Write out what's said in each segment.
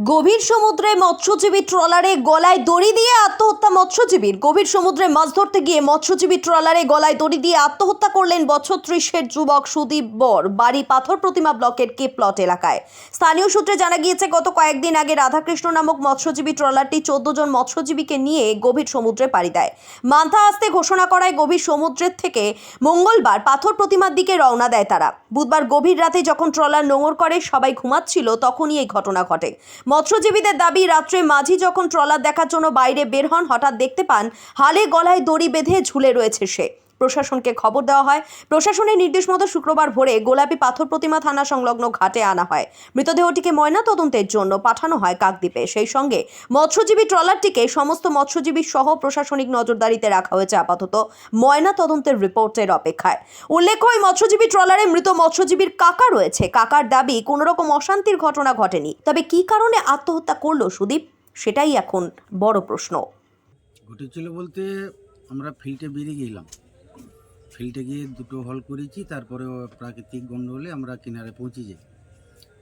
গভীর সমুদ্রে মৎস্যজীবী ট্রলারে গলায় দড়ি দিয়ে আত্মহত্যা মৎস্যজীবীর। গভীর সমুদ্রে মাছ ধরতে গিয়ে মৎস্যজীবী ট্রলারে গলায় দড়ি দিয়ে আত্মহত্যা করলেন বছর ত্রিশের যুবক সুদীপ বর, বাড়ি পাথর প্রতিমা ব্লকের কে প্লট এলাকায়। স্থানীয় সূত্রে জানা গিয়েছে, গত কয়েকদিন আগে রাধাকৃষ্ণ নামক মৎস্যজীবী ট্রলারটি চোদ্দ জন মৎস্যজীবীকে নিয়ে গভীর সমুদ্রে পাড়ি দেয়। মান্থা আসতে ঘোষণা করায় গভীর সমুদ্রের থেকে মঙ্গলবার পাথর প্রতিমার দিকে রওনা দেয় তারা। বুধবার গভীর রাতে যখন ট্রলার নোঙর করে, সবাই ঘুমাচ্ছিল, তখনই এই ঘটনা ঘটে। মৎস্যজীবীদের দাবি, রাত্রে মাঝি যখন ট্রলার দেখার জন্য বাইরে বের হন, হঠাৎ দেখতে পান, হালে গলায় দড়ি বেঁধে ঝুলে রয়েছে সে। প্রশাসনকে খবর দেওয়া হয়। প্রশাসনের নির্দেশ মতো শুক্রবার ভোরে গোলাপী পাথর প্রতিমা থানা সংলগ্ন ঘাটে আনা হয়। মৃতদেহটিকে ময়না তদন্তের জন্য পাঠানো হয় কাকদ্বীপে। সেই সঙ্গে মৎস্যজীবী ট্রলারটিকে সমস্ত মৎস্যজীবী সহ প্রশাসনিক নজরদারিতে রাখা হয়েছে আপাতত। ময়না তদন্তের রিপোর্টের অপেক্ষায়। উল্লেখ্য, ওই মৎস্যজীবী ট্রলারে মৃত মৎস্যজীবীর কাকা রয়েছে। কাকার দাবি কোনো রকম অশান্তির ঘটনা ঘটেনি। তবে কী কারণে আত্মহত্যা করল সুদীপ? সেটাই এখন বড় প্রশ্ন। ঘটেছিল বলতে আমরা ফিল্ডে বেরিয়ে গেলাম। ফিল্ডে গিয়ে দুটো হল করেছি, তারপরে প্রাকৃতিক গণ্ডগোলে আমরা কিনারে পৌঁছে যাই।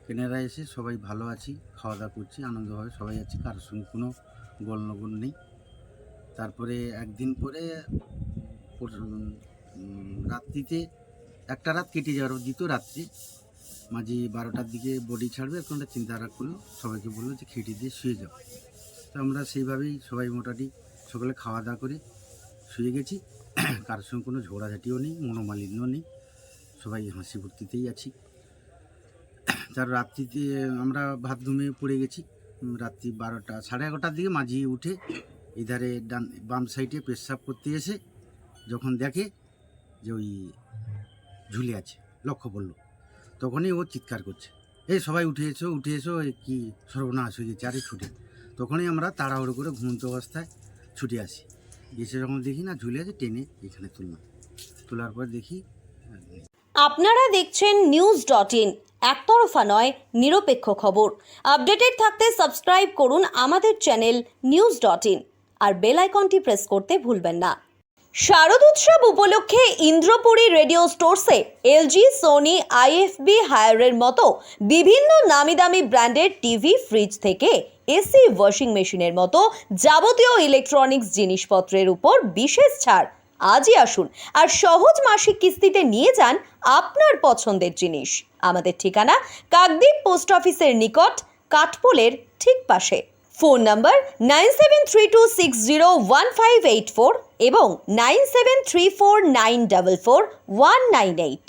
কিনারায় এসে সবাই ভালো আছি খাওয়া দাওয়া করছি, আনন্দভাবে সবাই আছি, কারোর সঙ্গে কোনো গোলনগোল নেই। তারপরে একদিন পরে রাত্রিতে, একটা রাত কেটে যাওয়ার দ্বিতীয় রাত্রি। মাঝে বারোটার দিকে বডি ছাড়বে, এখন একটা চিন্তাধারা করল, সবাইকে বলল যে খেটে দিয়ে শুয়ে যাও। তো আমরা সেইভাবেই সবাই মোটামুটি সকালে খাওয়া দাওয়া করে শুয়ে গেছি। কারোর সঙ্গে কোনো ঝগড়াঝাটিও নেই, মনোমালিন্য নেই। সবাই হাসি ফুর্তিতেই আছি। তার রাত্রিতে আমরা ভাত বাথরুমে পড়ে গেছি। রাত্রি বারোটা, সাড়ে এগারোটার দিকে মাঝি উঠে এধারে ডান, বাম সাইডে পেশাব করতে এসে যখন দেখে যে ওই ঝুলে আছে, লক্ষ্য পড়ল তখনই ও চিৎকার করছে। এই সবাই উঠে এসো উঠে এসো কি সর্বনাশ হয়ে গেছে, আরে ছুটে। তখনই আমরা তাড়াহুড়ো করে ঘুমন্ত অবস্থায় ছুটে আসি। যখন দেখি না, ঝুলে আছে টেনে এখানে তুললাম তোলার পর দেখি, আপনারা দেখছেন নিউজ ডট ইন একতরফা নয়, নিরপেক্ষ খবর। আপডেটেড থাকতে সাবস্ক্রাইব করুন আমাদের চ্যানেল নিউজ ডট ইন আর বেল আইকনটি প্রেস করতে ভুলবেন না। শারদ উৎসব উপলক্ষে ইন্দ্রপুরী রেডিও স্টোরসে এলজি সোনি আইএফবি হায়ারের মতো বিভিন্ন নামি দামি ব্র্যান্ডের টিভি, ফ্রিজ থেকে এসি ওয়াশিং মেশিনের মতো যাবতীয় ইলেকট্রনিক্স জিনিসপত্রের উপর বিশেষ ছাড়। আজই আসুন আর সহজ মাসিক কিস্তিতে নিয়ে যান আপনার পছন্দের জিনিস। আমাদের ঠিকানা কাকদ্বীপ পোস্ট অফিসের নিকট, কাঠপোলের ঠিক পাশে। Phone number nine seven three two six zero one five eight four এবং nine seven three four nine double four one nine eight.